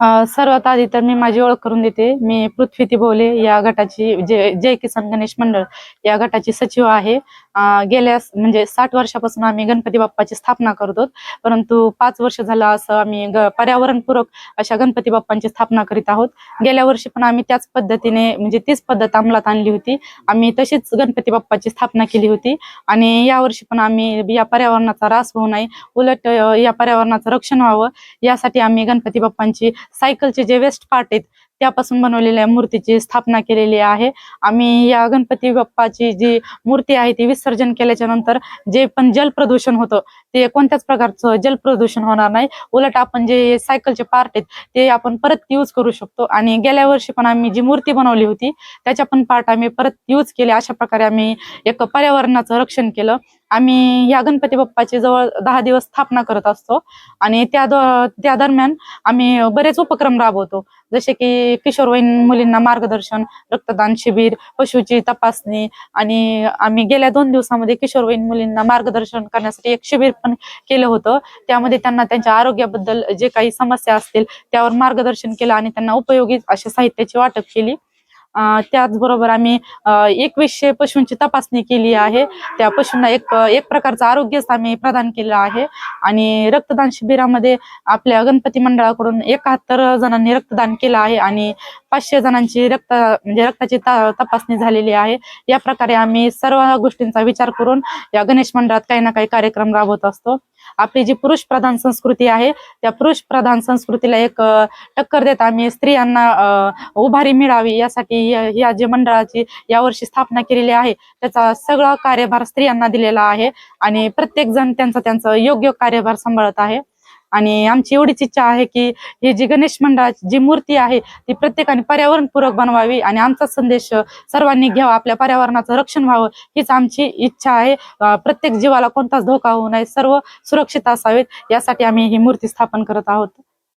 सर्वात आधी तर मी माझी ओळख करून देते. मी पृथ्वी तिभोवले या गटाची जय जय किसान गणेश मंडळ या गटाची सचिव आहे. गेल्या म्हणजे साठ वर्षापासून आम्ही गणपती बाप्पाची स्थापना करतो. परंतु पाच वर्ष झालं असं आम्ही ग- पर्यावरणपूरक अशा गणपती बाप्पांची स्थापना करीत आहोत. गेल्या वर्षी पण आम्ही त्याच पद्धतीने म्हणजे तीच पद्धत अंमलात आणली होती. आम्ही तशीच गणपती बाप्पाची स्थापना केली होती. आणि यावर्षी पण आम्ही या पर्यावरणाचा ऱ्हास होऊ नये उलट या पर्यावरणाचं रक्षण व्हावं यासाठी आम्ही गणपती बाप्पांची सायकलचे जे वेस्ट पार्ट आहेत त्यापासून बनवलेल्या मूर्तीची स्थापना केलेली आहे. आम्ही या गणपती बाप्पाची जी मूर्ती आहे ती विसर्जन केल्याच्यानंतर जे पण जल प्रदूषण होतं ते कोणत्याच प्रकारचं जल प्रदूषण होणार नाही. उलट आपण जे सायकलचे पार्ट आहेत ते आपण परत यूज करू शकतो. आणि गेल्या वर्षी पण आम्ही जी मूर्ती बनवली होती त्याच्या पण पार्ट आम्ही परत यूज केले. अशा प्रकारे आम्ही एक पर्यावरणाचं रक्षण केलं. आम्ही या गणपती बाप्पाची जवळ दहा दिवस स्थापना करत असतो. आणि त्या द- त्या दरम्यान आम्ही बरेच उपक्रम राबवतो. जसे की किशोरवयीन मुलींना मार्गदर्शन रक्तदान शिबिर पशुची तपासणी आणि आम्ही गेल्या दोन दिवसामध्ये किशोरवयीन मुलींना मार्गदर्शन करण्यासाठी एक शिबिर पण केलं होतं. त्यामध्ये त्यांना त्यांच्या आरोग्याबद्दल जे काही समस्या असतील त्यावर मार्गदर्शन केलं आणि त्यांना उपयोगी अशा साहित्याची वाटप केली. त्याचबरोबर आम्ही अं, एकवीसशे पशूंची तपासणी केली आहे. त्या पशूंना एक एक प्रकारचं आरोग्यच आम्ही प्रदान केलं आहे. आणि रक्तदान शिबिरामध्ये आपल्या गणपती मंडळाकडून एकाहत्तर जणांनी रक्तदान केलं आहे. आणि पाचशे जणांची रक्त म्हणजे रक्ताची तपासणी झालेली आहे. या प्रकारे आम्ही सर्व गोष्टींचा विचार करून या गणेश मंडळात काही ना काही कार्यक्रम राबवत असतो. आपली जी पुरुष प्रधान संस्कृती आहे त्या पुरुष प्रधान संस्कृतीला एक टक्कर देत आम्ही स्त्रियांना अ, उभारी मिळावी यासाठी या- जे मंडळाची यावर्षी स्थापना केलेली आहे त्याचा सगळा कार्यभार स्त्रियांना दिलेला आहे. आणि प्रत्येक जण त्यांचा त्यांचं योग्य कार्यभार सांभाळत आहे. आणि आमची एवढीच इच्छा आहे की ही जी गणेश मंडळाची जी मूर्ती आहे ती प्रत्येकाने पर्यावरणपूरक बनवावी आणि आमचा संदेश सर्वांनी घ्यावा आपल्या पर्यावरणाचं रक्षण व्हावं हीच आमची इच्छा आहे. प्रत्येक जीवाला कोणताच धोका होऊ नये सर्व सुरक्षित असावेत यासाठी आम्ही ही मूर्ती स्थापन करत आहोत.